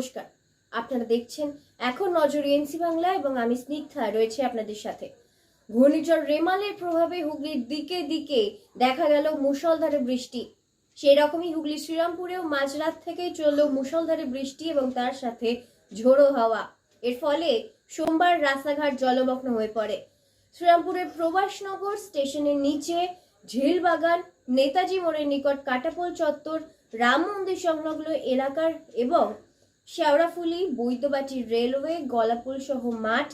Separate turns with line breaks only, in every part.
নমস্কার। আপনারা দেখছেন এখন নজর এনসি বাংলা এবং আমি স্নিগ্ধা, রয়েছে আপনাদের সাথে। ঘূর্ণিঝড় রেমালের প্রভাবে হুগলির দিকে দিকে দেখা গেল মুষলধারে বৃষ্টি। সেই রকমই হুগলি শ্রীরামপুরেও মাঝরাত থেকে চলল মুষলধারে বৃষ্টি এবং তার সাথে ঝোড়ো হাওয়া। এর ফলে সোমবার রাস্তাঘাট জলমগ্ন হয়ে পড়ে। শ্রীরামপুরের প্রবাসনগর স্টেশনের নিচে ঝিলবাগান, নেতাজি মোড়ের নিকট কাটাপোল চত্বর, রাম মন্দির সংলগ্ন এলাকার এবং শেওড়াফুলি বৈদ্যবাটি রেলওয়ে গলাপুল সহ মাঠ,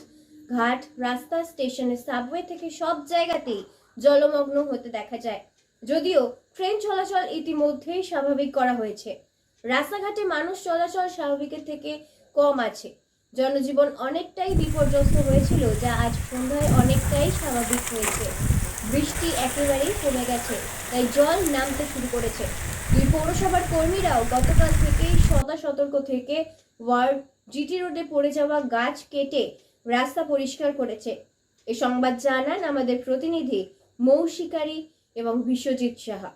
ঘাট, রাস্তা স্টেশনের সাবওয়ে থেকে সব জায়গাতেই জলমগ্ন হতে দেখা যায়। যদিও ট্রেন চলাচল ইতিমধ্যেই স্বাভাবিক করা হয়েছে। রাস্তাঘাটে মানুষ চলাচল স্বাভাবিকের থেকে কম আছে। জনজীবন অনেকটাই বিপর্যস্ত হয়েছিল, যা আজ সন্ধ্যায় অনেকটাই স্বাভাবিক হয়েছে। বৃষ্টি একেবারেই কমে গেছে, তাই জল নামতে শুরু করেছে। পৌরসভার কর্মীরাও গতকাল থেকেই সদা সতর্ক থেকে ওয়ার্ড, জিটি রোডে পড়ে যাওয়া গাছ কেটে রাস্তা পরিষ্কার করেছে। এ সংবাদ জানান আমাদের প্রতিনিধি মৌ শিকারী এবং বিশ্বজিৎ সাহা।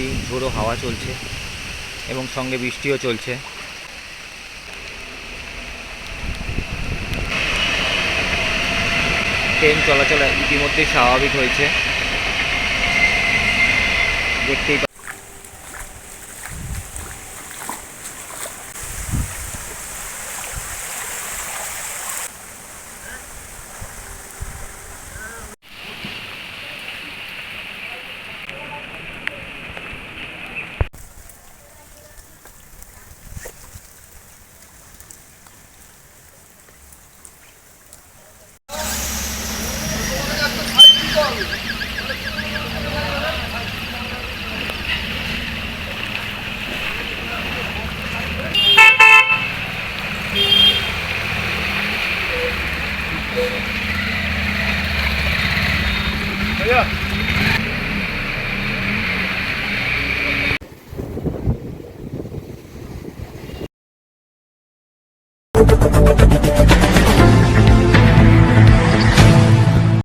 এই ঝোড়ো হাওয়া চলছে এবং সঙ্গে বৃষ্টিও চলছে। ট্রেন চলাচল ইতিমধ্যেই স্বাভাবিক হয়েছে। দেখতেই পা-
भैया